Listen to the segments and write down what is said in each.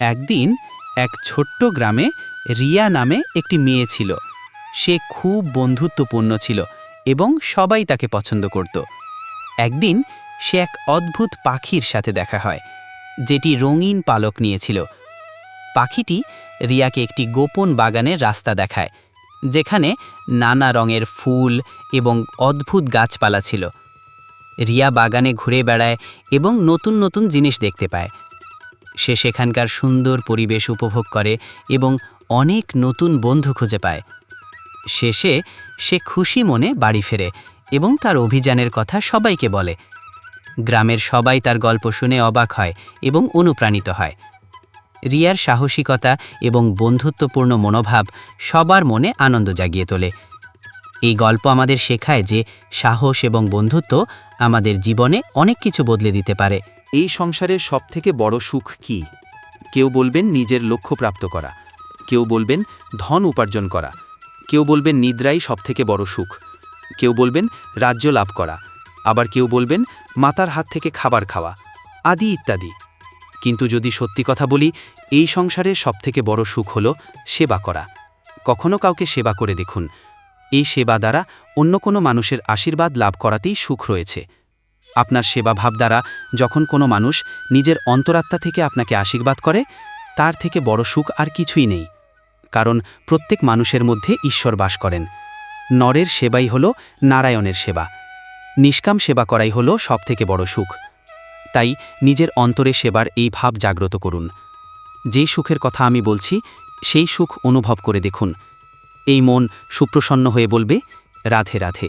একদিন এক ছোট্ট গ্রামে রিয়া নামে একটি মেয়ে ছিল। সে খুব বন্ধুত্বপূর্ণ ছিল এবং সবাই তাকে পছন্দ করত। একদিন সে এক অদ্ভুত পাখির সাথে দেখা হয়, যেটি রঙিন পালক নিয়েছিল। পাখিটি রিয়াকে একটি গোপন বাগানের রাস্তা দেখায়, যেখানে নানা রঙের ফুল এবং অদ্ভুত গাছপালা ছিল। রিয়া বাগানে ঘুরে বেড়ায় এবং নতুন নতুন জিনিস দেখতে পায়। সে সেখানকার সুন্দর পরিবেশ উপভোগ করে এবং অনেক নতুন বন্ধু খুঁজে পায়। শেষে সে খুশি মনে বাড়ি ফেরে এবং তার অভিযানের কথা সবাইকে বলে। গ্রামের সবাই তার গল্প শুনে অবাক হয় এবং অনুপ্রাণিত হয়। রিয়ার সাহসিকতা এবং বন্ধুত্বপূর্ণ মনোভাব সবার মনে আনন্দ জাগিয়ে তোলে। এই গল্প আমাদের শেখায় যে সাহস এবং বন্ধুত্ব আমাদের জীবনে অনেক কিছু বদলে দিতে পারে। এই সংসারের সবথেকে বড় সুখ কি? কেউ বলবেন নিজের লক্ষ্য প্রাপ্ত করা। কেউ বলবেন ধন উপার্জন করা। কেউ বলবেন নিদ্রাই সবথেকে বড় সুখ। কেউ বলবেন রাজ্য লাভ করা। আবার কেউ বলবেন মাতার হাত থেকে খাবার খাওয়া। আদি ইত্যাদি। কিন্তু যদি সত্যি কথা বলি, এই সংসারের সবথেকে বড় সুখ হল সেবা করা। কখনো কাউকে সেবা করে দেখুন। এই সেবা দ্বারা অন্য কোনো মানুষের আশীর্বাদ লাভ করাতেই সুখ রয়েছে। আপনার সেবাভাব দ্বারা যখন কোনো মানুষ নিজের অন্তরাত্মা থেকে আপনাকে আশীর্বাদ করে, তার থেকে বড় সুখ আর কিছুই নেই, কারণ প্রত্যেক মানুষের মধ্যে ঈশ্বর বাস করেন। নরের সেবাই হল নারায়ণের সেবা। নিষ্কাম সেবা করাই হল সবথেকে বড় সুখ। তাই নিজের অন্তরে সেবার এই ভাব জাগ্রত করুন। যেই সুখের কথা আমি বলছি, সেই সুখ অনুভব করে দেখুন। এই মন সুপ্রসন্ন হয়ে বলবে, রাধে রাধে।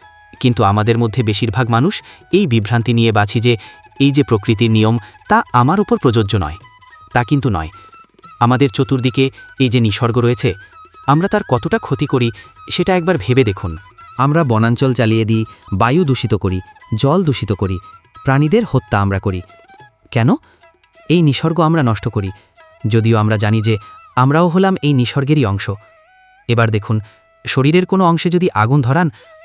কিন্তু আমাদের মধ্যে বেশিরভাগ মানুষ এই বিভ্রান্তি নিয়ে বাছি যে এই যে প্রকৃতির নিয়ম, তা আমার উপর প্রযোজ্য নয়। তা কিন্তু নয়। আমাদের চতুর্দিকে এই যে নিসর্গ রয়েছে, আমরা তার কতটা ক্ষতি করি সেটা একবার ভেবে দেখুন। আমরা বনাঞ্চল চালিয়ে দিই, বায়ু দূষিত করি, জল দূষিত করি, প্রাণীদের হত্যা আমরা করি। কেন? এই নিসর্গ আমরা নষ্ট করি। যদিও আমরা জানি যে আমরাও হলাম এই নিসর্গেরই অংশ। এবার দেখুন, শরীরের কোনো অংশে যদি আগুন ধরান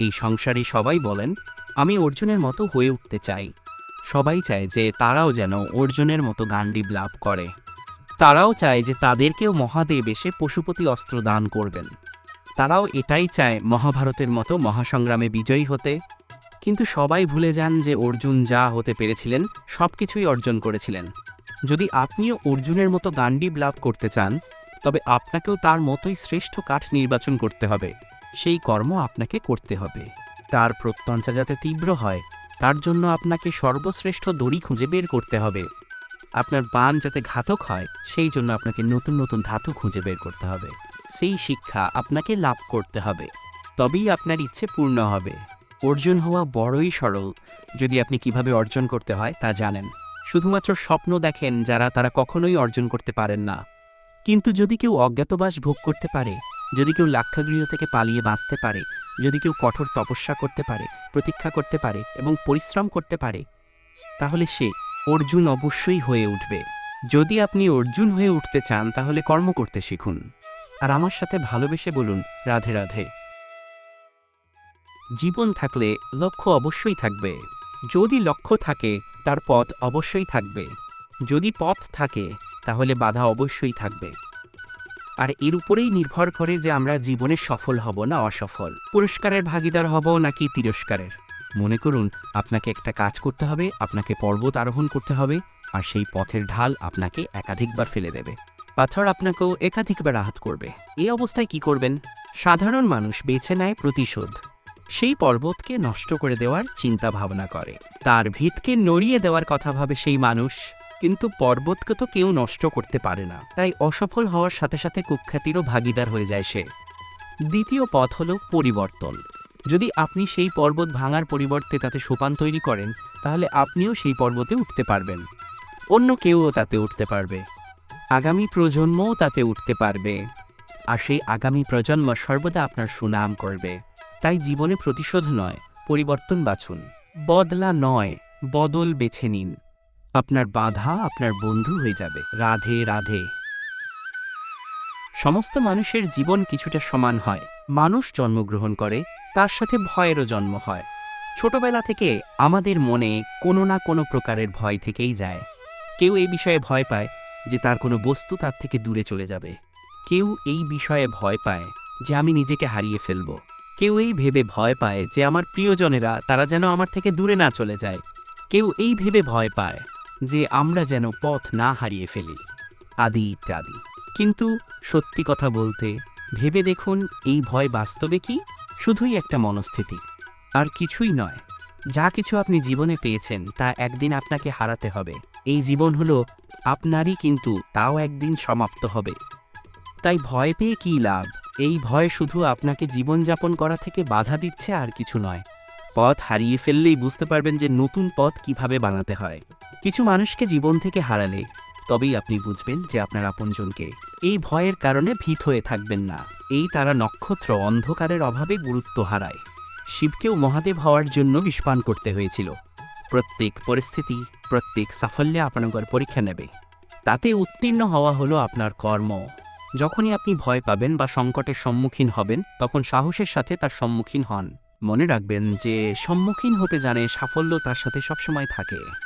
এই সংসারে সবাই বলেন, আমি অর্জুনের মতো হয়ে উঠতে চাই। সবাই চায় যে তারাও যেন অর্জুনের মতো গান্ডীব লাভ করে। তারাও চায় যে তাদেরকেও মহাদেব এসে পশুপতি অস্ত্র দান করবেন। তারাও এটাই চায় মহাভারতের মতো মহাসংগ্রামে বিজয়ী হতে। কিন্তু সবাই ভুলে যান যে অর্জুন যা হতে পেরেছিলেন, সব কিছুই অর্জন করেছিলেন। যদি আপনিও অর্জুনের মতো গান্ডীব লাভ করতে চান, তবে আপনাকেও তার মতোই শ্রেষ্ঠ কাঠ নির্বাচন করতে হবে। সেই কর্ম আপনাকে করতে হবে। তার প্রত্যঞ্চা যাতে তীব্র হয়, তার জন্য আপনাকে সর্বশ্রেষ্ঠ দড়ি খুঁজে বের করতে হবে। আপনার বান যাতে ঘাতক হয়, সেই জন্য আপনাকে নতুন নতুন ধাতু খুঁজে বের করতে হবে। সেই শিক্ষা আপনাকে লাভ করতে হবে। তবেই আপনার ইচ্ছে পূর্ণ হবে। অর্জন হওয়া বড়ই সরল। যদি আপনি কীভাবে অর্জন করতে হয়, তা জানেন। শুধুমাত্র স্বপ্ন দেখেন যারা তারা কখনোই অর্জন করতে পারেন না। কিন্তু যদি কেউ অজ্ঞাতবাস ভোগ করতে পারে যদি কেউ লাক্ষাগৃহ থেকে পালিয়ে বাঁচতে পারে, যদি কেউ কঠোর তপস্যা করতে পারে, প্রতীক্ষা করতে পারে এবং পরিশ্রম করতে পারে, তাহলে সে অর্জুন অবশ্যই হয়ে উঠবে। যদি আপনি অর্জুন হয়ে উঠতে চান, তাহলে কর্ম করতে শিখুন। আর আমার সাথে ভালোবেসে বলুন, রাধে রাধে। জীবন থাকলে লক্ষ্য অবশ্যই থাকবে। যদি লক্ষ্য থাকে, তার পথ অবশ্যই থাকবে। যদি পথ থাকে, তাহলে বাধা অবশ্যই থাকবে। আর এর উপরেই নির্ভর করে যে আমরা জীবনে সফল হব না অসফল। পুরস্কারের ভাগিদার হব নাকি তিরস্কারের? মনে করুন, আপনাকে একটা কাজ করতে হবে, আপনাকে পর্বত আরোহণ করতে হবে, আর সেই পথের ঢাল আপনাকে একাধিকবার ফেলে দেবে। পাথর আপনাকেও একাধিকবার আঘাত করবে। এই অবস্থায় কি করবেন? সাধারণ মানুষ বেছে নেয় প্রতিশোধ। সেই পর্বতকে নষ্ট করে দেওয়ার চিন্তা ভাবনা করে। তার ভিতকে নড়িয়ে দেওয়ার কথা ভাবে সেই মানুষ। কিন্তু পর্বতকে তো কেউ নষ্ট করতে পারে না। তাই অসফল হওয়ার সাথে সাথে কুখ্যাতিরও ভাগিদার হয়ে যায় সে। দ্বিতীয় পথ হল পরিবর্তন। যদি আপনি সেই পর্বত ভাঙার পরিবর্তে তাতে সোপান তৈরি করেন, তাহলে আপনিও সেই পর্বতে উঠতে পারবেন। অন্য কেউও তাতে উঠতে পারবে। আগামী প্রজন্মও তাতে উঠতে পারবে। আর সেই আগামী প্রজন্ম সর্বদা আপনার সুনাম করবে। তাই জীবনে প্রতিশোধ নয়, পরিবর্তন বাছুন। বদলা নয়, বদল বেছে নিন। আপনার বাধা আপনার বন্ধু হয়ে যাবে। রাধে রাধে। সমস্ত মানুষের জীবন কিছুটা সমান হয়। মানুষ জন্মগ্রহণ করে, তার সাথে ভয়েরও জন্ম হয়। ছোটবেলা থেকে আমাদের মনে কোনো না কোনো প্রকারের ভয় থেকেই যায়। কেউ এই বিষয়ে ভয় পায় যে তার কোনো বস্তু তার থেকে দূরে চলে যাবে। কেউ এই বিষয়ে ভয় পায় যে আমি নিজেকে হারিয়ে ফেলব। কেউ এই ভেবে ভয় পায় যে আমার প্রিয়জনেরা তারা যেন আমার থেকে দূরে না চলে যায়। কেউ এই ভেবে ভয় পায় যে আমরা যেন পথ না হারিয়ে ফেলি, আদি ইত্যাদি। কিন্তু সত্যি কথা বলতে, ভেবে দেখুন এই ভয় বাস্তবে কি? শুধুই একটা মনস্থিতি। আর কিছুই নয়। যা কিছু আপনি জীবনে পেয়েছেন, তা একদিন আপনাকে হারাতে হবে। এই জীবন হলো আপনারই, কিন্তু তাও একদিন সমাপ্ত হবে। তাই ভয় পেয়ে কী লাভ? এই ভয় শুধু আপনাকে জীবনযাপন করা থেকে বাধা দিচ্ছে আর কিছু নয়। পথ হারিয়ে ফেললেই বুঝতে পারবেন যে নতুন পথ কীভাবে বানাতে হয়। কিছু মানুষকে জীবন থেকে হারালে তবেই আপনি বুঝবেন যে আপনার আপনজনকে এই ভয়ের কারণে ভীত হয়ে থাকবেন না। এই তারা নক্ষত্র অন্ধকারের অভাবে গুরুত্ব হারায়। শিবকেও মহাদেব হওয়ার জন্য বিষপান করতে হয়েছিল। প্রত্যেক পরিস্থিতি, প্রত্যেক সাফল্যে আপনার পরীক্ষা নেবে। তাতে উত্তীর্ণ হওয়া হলো আপনার কর্ম। যখনই আপনি ভয় পাবেন বা সংকটের সম্মুখীন হবেন, তখন সাহসের সাথে তার সম্মুখীন হন। মনে রাখবেন যে সম্মুখীন হতে জানে সাফল্য তার সাথে সবসময় থাকে।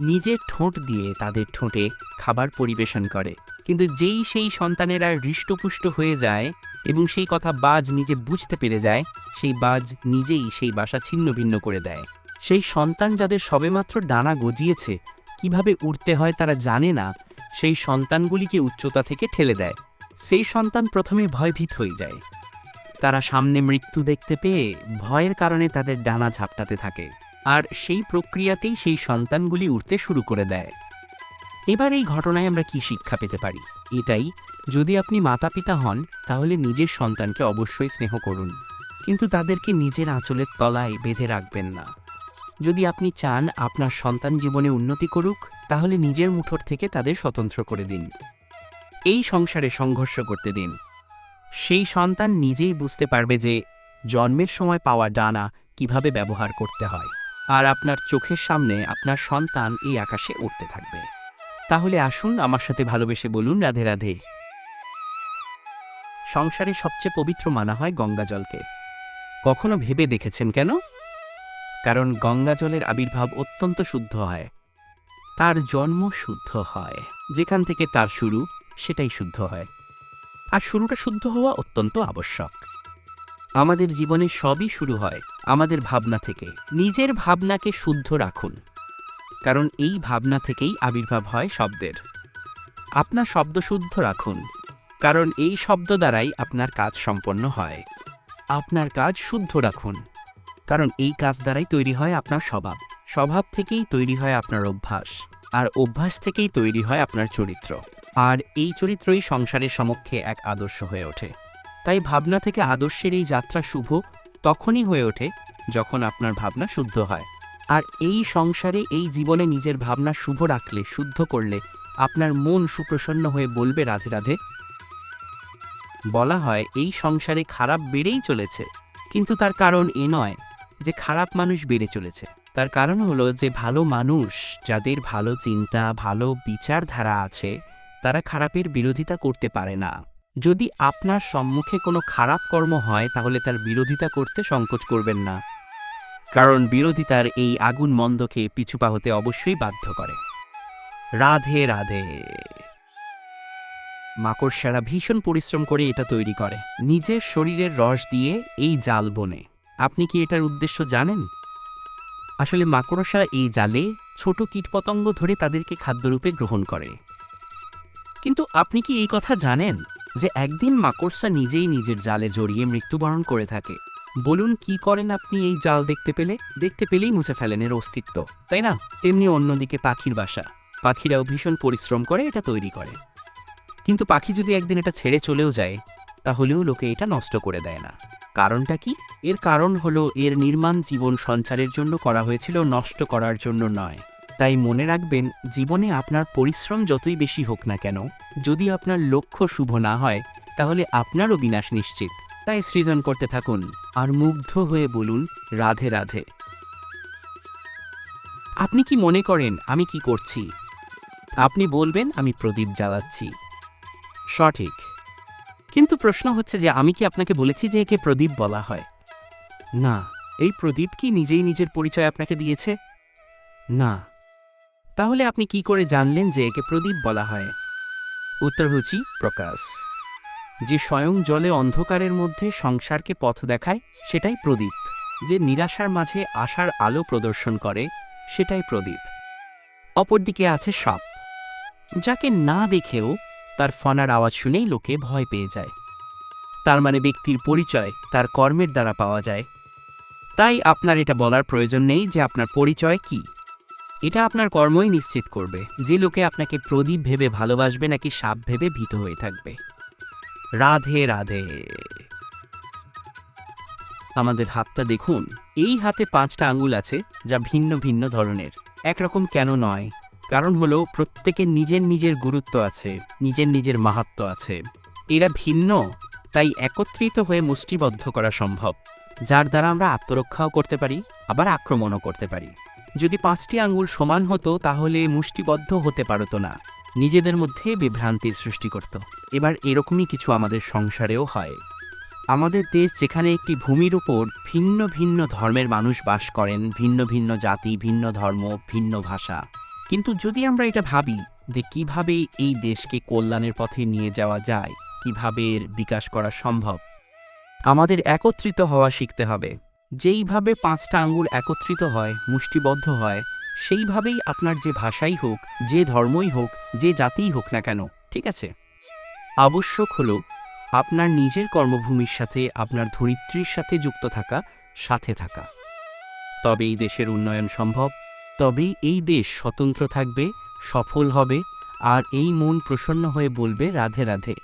নিজের ঠোঁট দিয়ে তাদের ঠোঁটে খাবার পরিবেশন করে। কিন্তু যেই সেই সন্তানেরা হৃষ্টপুষ্ট হয়ে যায় এবং সেই কথা বাজ নিজে বুঝতে পেরে যায়, সেই বাজ নিজেই সেই বাসা ছিন্ন ভিন্ন করে দেয়। সেই সন্তান যাদের সবেমাত্র ডানা গজিয়েছে, কীভাবে উড়তে হয় তারা জানে না, সেই সন্তানগুলিকে উচ্চতা থেকে ঠেলে দেয়। সেই সন্তান প্রথমে ভয়ভীত হয়ে যায়। তারা সামনে মৃত্যু দেখতে পেয়ে ভয়ের কারণে তাদের ডানা ঝাপটাতে থাকে। আর সেই প্রক্রিয়াতেই সেই সন্তানগুলি উঠতে শুরু করে দেয়। এবার এই ঘটনায় আমরা কি শিক্ষা পেতে পারি? এটাই, যদি আপনি মাতাপিতা হন, তাহলে নিজের সন্তানকে অবশ্যই স্নেহ করুন। কিন্তু তাদেরকে নিজের আঁচলের তলায় বেঁধে রাখবেন না। যদি আপনি চান আপনার সন্তান জীবনে উন্নতি করুক, তাহলে নিজের মুঠোর থেকে তাদের স্বতন্ত্র করে দিন। এই সংসারে সংঘর্ষ করতে দিন। সেই সন্তান নিজেই বুঝতে পারবে যে, জন্মের সময় পাওয়া ডানা কীভাবে ব্যবহার করতে হয়। আর আপনার চোখের সামনে আপনার সন্তান এই আকাশে উঠতে থাকবে। তাহলে আসুন আমার সাথে ভালোবেসে বলুন রাধে রাধে। সংসারে সবচেয়ে পবিত্র মানা হয় গঙ্গা জলকে কখনো ভেবে দেখেছেন কেন? কারণ গঙ্গা জলের আবির্ভাব অত্যন্ত শুদ্ধ হয়। তার জন্ম শুদ্ধ হয়। যেখান থেকে তার শুরু, সেটাই শুদ্ধ হয়। আর শুরুটা শুদ্ধ হওয়া অত্যন্ত আবশ্যক। আমাদের জীবনে সবই শুরু হয় আমাদের ভাবনা থেকে, নিজের ভাবনাকে শুদ্ধ রাখুন। কারণ এই ভাবনা থেকেই আবির্ভাব হয় শব্দের। আপনার শব্দ শুদ্ধ রাখুন, কারণ এই শব্দ দ্বারাই আপনার কাজ সম্পন্ন হয়। আপনার কাজ শুদ্ধ রাখুন, কারণ এই কাজ দ্বারাই তৈরি হয় আপনার স্বভাব। স্বভাব থেকেই তৈরি হয় আপনার অভ্যাস, আর অভ্যাস থেকেই তৈরি হয় আপনার চরিত্র। আর এই চরিত্রই সংসারের সমক্ষে এক আদর্শ হয়ে ওঠে। তাই ভাবনা থেকে আদর্শের এই যাত্রা শুভ তখনই হয়ে ওঠে যখন আপনার ভাবনা শুদ্ধ হয়। আর এই সংসারে এই জীবনে নিজের ভাবনা শুভ রাখলে, শুদ্ধ করলে আপনার মন সুপ্রসন্ন হয়ে বলবে রাধে রাধে। বলা হয় এই সংসারে খারাপ বেড়েই চলেছে, কিন্তু তার কারণ এ নয় যে খারাপ মানুষ বেড়ে চলেছে। তার কারণ হলো যে ভালো মানুষ যাদের ভালো চিন্তা, ভালো বিচারধারা আছে, তারা খারাপের বিরোধিতা করতে পারে না। যদি আপনার সম্মুখে কোনো খারাপ কর্ম হয়, তাহলে তার বিরোধিতা করতে সংকোচ করবেন না। কারণ বিরোধিতার এই আগুন মন্দকে পিছুপা হতে অবশ্যই বাধ্য করে। রাধে রাধে। মাকড়সারা ভীষণ পরিশ্রম করে এটা তৈরি করে। নিজের শরীরের রস দিয়ে এই জাল বনে। আপনি কি এটার উদ্দেশ্য জানেন? আসলে মাকড়সা এই জালে ছোট কীটপতঙ্গ ধরে তাদেরকে খাদ্যরূপে গ্রহণ করে। কিন্তু আপনি কি এই কথা জানেন? যে একদিন মাকড়সা নিজেই নিজের জালে জড়িয়ে মৃত্যুবরণ করে থাকে। বলুন, কি করেন আপনি এই জাল দেখতে পেলে? দেখতে পেলেই মুছে ফেলেন এর অস্তিত্ব, তাই না? তেমনি অন্যদিকে পাখির বাসা। পাখিরাও ভীষণ পরিশ্রম করে, এটা তৈরি করে। কিন্তু পাখি যদি একদিন এটা ছেড়ে চলেও যায়, তাহলেও লোকে এটা নষ্ট করে দেয় না। কারণটা কি? এর কারণ হলো, এর নির্মাণ জীবন সঞ্চারের জন্য করা হয়েছিল নষ্ট করার জন্য নয়। তাই মনে রাখবেন, জীবনে আপনার পরিশ্রম যতই বেশি হোক না কেন, যদি আপনার লক্ষ্য শুভ না হয়, তাহলে আপনারও বিনাশ নিশ্চিত। তাই সৃজন করতে থাকুন, আর মুগ্ধ হয়ে বলুন, রাধে রাধে। আপনি কি মনে করেন, আমি কি করছি? আপনি বলবেন, আমি প্রদীপ জ্বালাচ্ছি। সঠিক। কিন্তু প্রশ্ন হচ্ছে যে, আমি কি আপনাকে বলেছি যে একে প্রদীপ বলা হয়? না, এই প্রদীপ কি নিজেই নিজের পরিচয় আপনাকে দিয়েছে? না। তাহলে আপনি কি করে জানলেন যে একে প্রদীপ বলা হয়? উত্তর হচ্ছি প্রকাশ। যে স্বয়ং জলে অন্ধকারের মধ্যে সংসারকে পথ দেখায়, সেটাই প্রদীপ। যে নিরাশার মাঝে আশার আলো প্রদর্শন করে, সেটাই প্রদীপ। অপরদিকে আছে সাপ। যাকে না দেখেও তার ফনার আওয়াজ শুনেই লোকে ভয় পেয়ে যায়। তার মানে ব্যক্তির পরিচয় তার কর্মের দ্বারা পাওয়া যায়। তাই আপনার এটা বলার প্রয়োজন নেই যে আপনার পরিচয় কি। এটা আপনার কর্মই নিশ্চিত করবে, যে লোকে আপনাকে প্রদীপ ভেবে ভালোবাসবে নাকি সাপ ভেবে ভীত হয়ে থাকবে। রাধে রাধে। আমাদের হাতটা দেখুন, এই হাতে পাঁচটা আঙ্গুল আছে, যা ভিন্ন ভিন্ন ধরনের। একরকম কেন নয়, কারণ হলো প্রত্যেকের নিজের নিজের গুরুত্ব আছে, নিজের নিজের মাহাত্ম আছে। এরা ভিন্ন, তাই একত্রিত হয়ে মুষ্টিবদ্ধ করা সম্ভব, যার দ্বারা আমরা আত্মরক্ষাও করতে পারি, আবার আক্রমণও করতে পারি। যদি পাঁচটি আঙ্গুল সমান হতো তাহলে মুষ্টিবদ্ধ হতে পারতো না। নিজেদের মধ্যে বিভ্রান্তির সৃষ্টি করত। এবার এরকমই কিছু আমাদের সংসারেও হয়। আমাদের দেশ যেখানে একটি ভূমির উপর ভিন্ন ভিন্ন ধর্মের মানুষ বাস করেন, ভিন্ন ভিন্ন জাতি, ভিন্ন ধর্ম, ভিন্ন ভাষা। কিন্তু যদি আমরা এটা ভাবি যে কীভাবে এই দেশকে কল্যাণের পথে নিয়ে যাওয়া যায়, কীভাবে এর বিকাশ করা সম্ভব, আমাদের একত্রিত হওয়া শিখতে হবে। যেইভাবে পাঁচটা আঙ্গুল একত্রিত হয়, মুষ্টিবদ্ধ হয়, সেইভাবেই আপনার যে ভাষাই হোক, যে ধর্মই হোক, যে জাতিই হোক না কেন, ঠিক আছে? আবশ্যক হলো আপনার নিজের কর্মভূমির সাথে আপনার ধরিত্রীর সাথে যুক্ত থাকা, সাথে থাকা। তবে এই দেশের উন্নয়ন সম্ভব, তবেই এই দেশ স্বতন্ত্র থাকবে, সফল হবে, আর এই মন প্রসন্ন হয়ে বলবে রাধে রাধে।